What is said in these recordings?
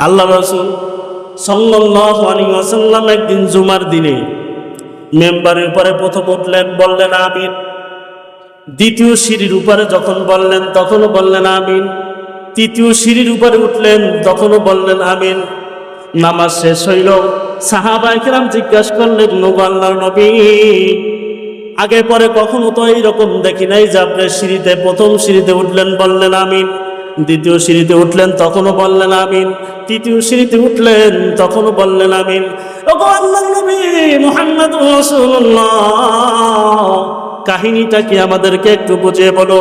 আল্লাহ রসুল ওয়াসাল্লাম একদিন জুমার দিনে মেম্বারের উপরে প্রথম উঠলেন, বললেন, আমিন। দ্বিতীয় সিঁড়ির উপরে যখন বললেন, তখনও বললেন, আমিন। তৃতীয় সিঁড়ির উপরে উঠলেন, তখনও বললেন, আমিন। নামাজ শেষ হইল। সাহাবাইকেরাম জিজ্ঞাসা করলেন নবু আল্লাহর নবী, আগে পরে কখনো তো এইরকম দেখি নাই যে আপনি সিঁড়িতে, প্রথম সিঁড়িতে উঠলেন, বললেন, আমিন। দ্বিতীয় সিঁড়িতে উঠলেন, তখনও বললেন আমিন। তৃতীয় সিঁড়িতে উঠলেন, তখনও বললেন আমিন। কাহিনীটা কি আমাদেরকে একটু বুঝিয়ে বলো?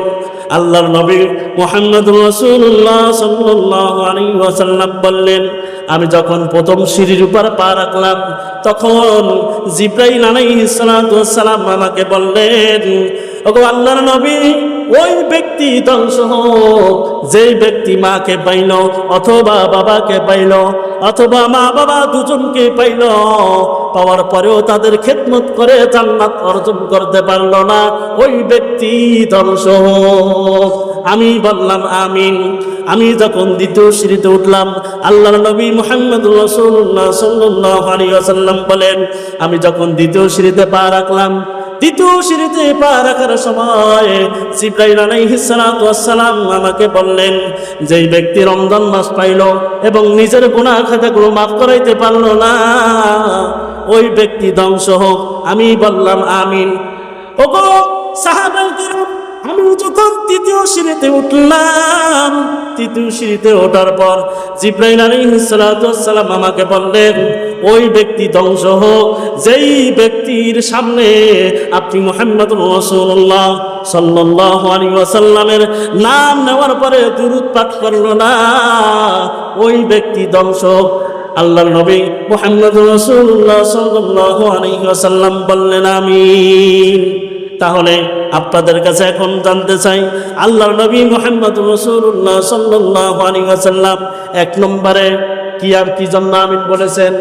আল্লাহর নবী মোহাম্মদ রসুল্লাহ সাল্লাহ বললেন, আমি যখন প্রথম সিঁড়ির উপর পা রাখলাম, তখন জিব্রাইল আলাইসালাম আমাকে বললেন, ওগো আল্লাহর নবী ওই ব্যক্তি ধ্বংস হোক যে ব্যক্তি মাকে পাইল, অথবা বাবাকে পাইল, অথবা মা বাবা দুজনকে পাইল, পাওয়ার পরেও তাদের খেদমত করে জান্নাত অর্জন করতে পারল না, ওই ব্যক্তি ধ্বংস হোক। আমি বললাম, আমিন। আমি যখন দ্বিতীয় সিঁড়িতে উঠলাম আল্লাহ নবী মোহাম্মদ রসুল্লাহ সাল্লাহ আলী আসাল্লাম বলেন, আমি যখন দ্বিতীয় সিঁড়িতে পা রাখলাম দ্বিতীয় সিঁড়িতে পা রাখার সময় জিব্রাইল ওয়াসসালাম আমাকে বললেন, যেই ব্যক্তি রমজান মাস পাইল এবং নিজের গুনাহ খাতাগুলো মাফ করাইতে পারল না, ওই ব্যক্তি ধ্বংস হোক আমি বললাম, আমিন। ওগো সাহাবায়ে কিরাম, আমি যখন তৃতীয় সিঁড়িতে উঠলাম, তৃতীয় সিঁড়িতে ওঠার পর জিব্রাইল ওয়াসসালাম আমাকে বললেন ওই ব্যক্তি ধ্বংস হোক, যেই ব্যক্তির সামনে আপনি মোহাম্মদ রসুল্লাহ সাল্লাহ আলী ওয়াসাল্লামের নাম নেওয়ার পরে দুরুদ পাঠ করল, না, ওই ব্যক্তি ধ্বংস আল্লাহর নবী মোহাম্মদ রসুল্লাহ সাল্লাহ আলী বললেন, আমিন। তাহলে আপনাদের কাছে এখন জানতে চাই, আল্লাহর নবী মোহাম্মদ রসুল্লাহ সাল্লাহ আলী এক নম্বরে কি আর কি জন্য আমিন বলেছেন?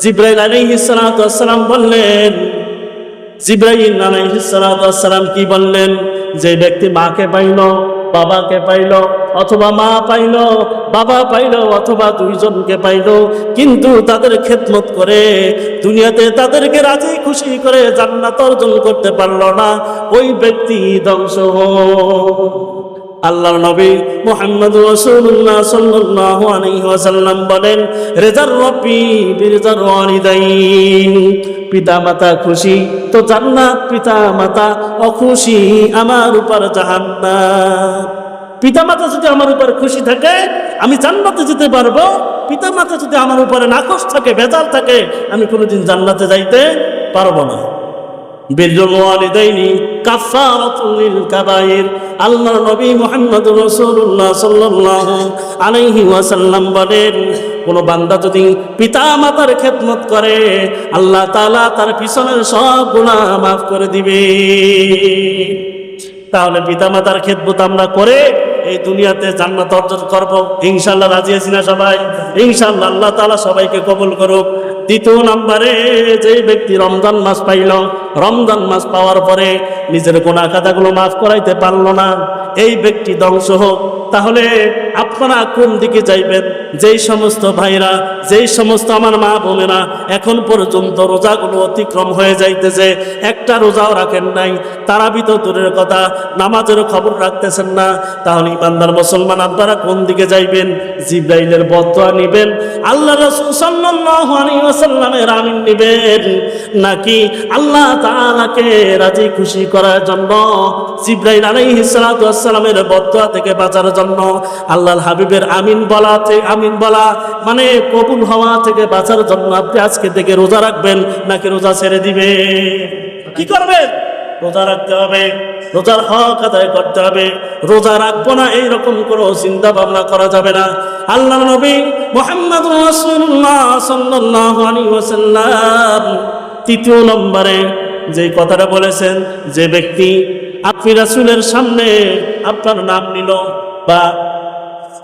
জিব্রাইল আলাইহিসসালাম বললেন, জিব্রাইল আলাইহিসসালাম কি বললেন? যে ব্যক্তি মাকে পাইল, বাবাকে পাইল, অথবা মা পাইল, বাবা পাইল, অথবা দুইজনকে পাইল, কিন্তু তাদের খেদমত করে দুনিয়াতে তাদেরকে রাজি খুশি করে জান্নাত অর্জন করতে পারল না, ওই ব্যক্তি ধ্বংস হোক আল্লাহর নবী মুহাম্মদ রাসূলুল্লাহ সাল্লাল্লাহু আলাইহি ওয়াসাল্লাম বলেন, রেজার রব্বি বিরজার ওয়ালিদাইন। পিতা মাতা খুশি, তো জান্নাত পিতা মাতা অখুশি আমার উপর জাহান্নাম। পিতা মাতা যদি আমার উপর খুশি থাকে, আমি জান্নাতে যেতে পারব। পিতা মাতা যদি আমার উপরে নাকশ থাকে বেজাল থাকে, আমি কোনোদিন জান্নাতে যাইতে পারব না। বিরুল ওয়ালিদাইনি কাফারাতুল কাবাইর। আল্লাহর নবী মুহাম্মদ রাসূলুল্লাহ সাল্লাল্লাহু আলাইহি ওয়াসাল্লাম বলেন, কোন বান্দা যদি পিতা মাতার খেদমত করে, আল্লাহ তাআলা তার পিছনের সব গুনাহ মাফ করে দিবে। তাহলে পিতা মাতার খেদমত আমরা করে এই দুনিয়াতে জান্নাত অর্জন করব। ইনশাল্লাহ রাজি আছি না সবাই? ইনশাআল্লাহ আল্লাহ তাআলা সবাইকে কবল করুক। দ্বিতীয় নম্বরে যে ব্যক্তি রমজান মাস পাইল, রমজান মাস পাওয়ার পরে নিজের গোনা খাতাগুলো মাফ করাইতে পারল না। এই ব্যক্তি ধ্বংস হোক। তাহলে আপনারা কোন দিকে যাইবেন? যেই সমস্ত ভাইরা, যেই সমস্ত আমার মা বোনেরা এখন পর্যন্ত রোজাগুলো অতিক্রম হয়ে যাইতেছে, একটা রোজাও রাখেন নাই, তারা তো দূরের কথা, নামাজের খবর রাখতেছেন না, তাহলে ইমানদার মুসলমান আপনারা কোন দিকে যাইবেন? জিব্রাইলের বদয়া নিবেন, আল্লাহ রসুল আমিন নিবেন, নাকি আল্লাহ তাআলাকে রাজি খুশি করার জন্য জিব্রাইল আলাইহিস সালাতু ওয়াসসালামের বদয়া থেকে বাঁচার জন্য আল্লাহর হাবিবের আমিন বলা আমিন বলা। মানে কবুল হওয়া থেকে বাঁচার জন্য আপনি আজকে থেকে রোজা রাখবেন, নাকি রোজা ছেড়ে দিবে? কি করবেন? রোজা রাখতে হবে, রোজার হক আদায় করতে হবে। রোজা রাখব না, এইরকম কোনো চিন্তা ভাবনা করা যাবে না। আল্লাহ নবী মোহাম্মদ তৃতীয় নম্বরে যে কথাটা বলেছেন, যে ব্যক্তি আপনি রাসূলের সামনে আপনার নাম নিল বা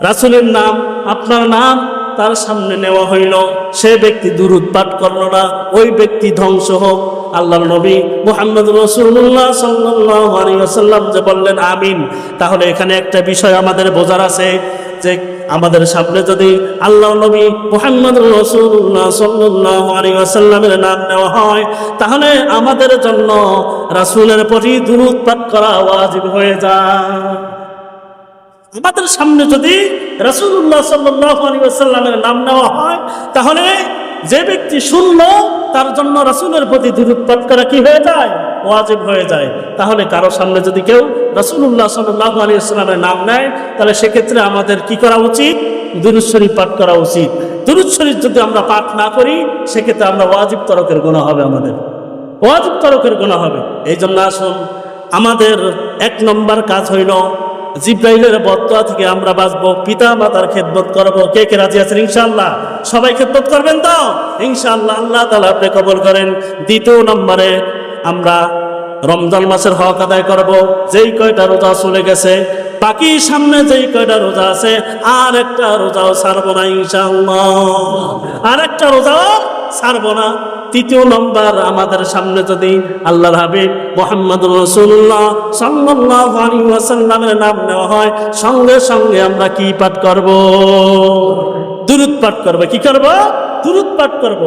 রাসুলের নাম, আপনার নাম তার সামনে নেওয়া হইল। সে ব্যক্তি দুরুদ পাঠ করল না, ওই ব্যক্তি ধ্বংস হোক। আল্লাহর নবী মুহাম্মদ রসুল্লাহ সাল্লাহ আলী যে বললেন, আমিন। তাহলে এখানে একটা বিষয় আমাদের বোঝার আছে যে আমাদের সামনে যদি আল্লাহ নবী মোহাম্মদ রসুল্লাহ সাল্লাহ নাম নেওয়া হয়, তাহলে আমাদের জন্য রাসূলের প্রতি দুরুদ পাঠ করা ওয়াজিব হয়ে যায়। আমাদের সামনে যদি আলাইহি ওয়াসাল্লামের নাম নেওয়া হয়, তাহলে যে ব্যক্তি শুনলো, তার জন্য রাসূলের প্রতি দূরত পাঠ করা কি হয়ে যায়? ওয়াজিব হয়ে যায়। তাহলে কারও সামনে যদি কেউ সাল্লাল্লাহু আলাইহি ওয়াসাল্লামের নাম নেয়, তাহলে সেক্ষেত্রে আমাদের কি করা উচিত? দুরূদ শরীফ পাঠ করা উচিত। দুরূদ যদি আমরা পাঠ না করি, সেক্ষেত্রে আমরা ওয়াজিব তরকের গুনাহ হবে আমাদের। ওয়াজিব তরকের গুনাহ হবে। এই জন্য আসুন, আমাদের এক নম্বর কাজ হইল জিব্রাইলের বদয়া থেকে আমরা বাঁচবো পিতা মাতার খেদমত করব। কে কে রাজি আছেন? ইনশাআল্লাহ। সবাই খেদমত করবেন তো? ইনশাআল্লাহ, আল্লাহ তালা আপনি কবল করেন। দ্বিতীয় নম্বরে আমরা রমজান মাসের হক আদায় করব। যেই কয়টা রোজা চলে গেছে, বাকি সামনে যেই কয়টা রোজা আছে, আর একটা রোজাও ছাড়বো না ইনশাআল্লাহ। আর একটা রোজাও ছাড়বো না। তৃতীয় নম্বর আমাদের সামনে যদি আল্লাহর হাবিব মোহাম্মদ রসুল্লাহ ওয়াসাল্লামের নাম নেওয়া হয়, সঙ্গে সঙ্গে আমরা কি পাঠ করব? দুরুদ পাঠ করব। কি করব? দুরুৎ পাঠ করব।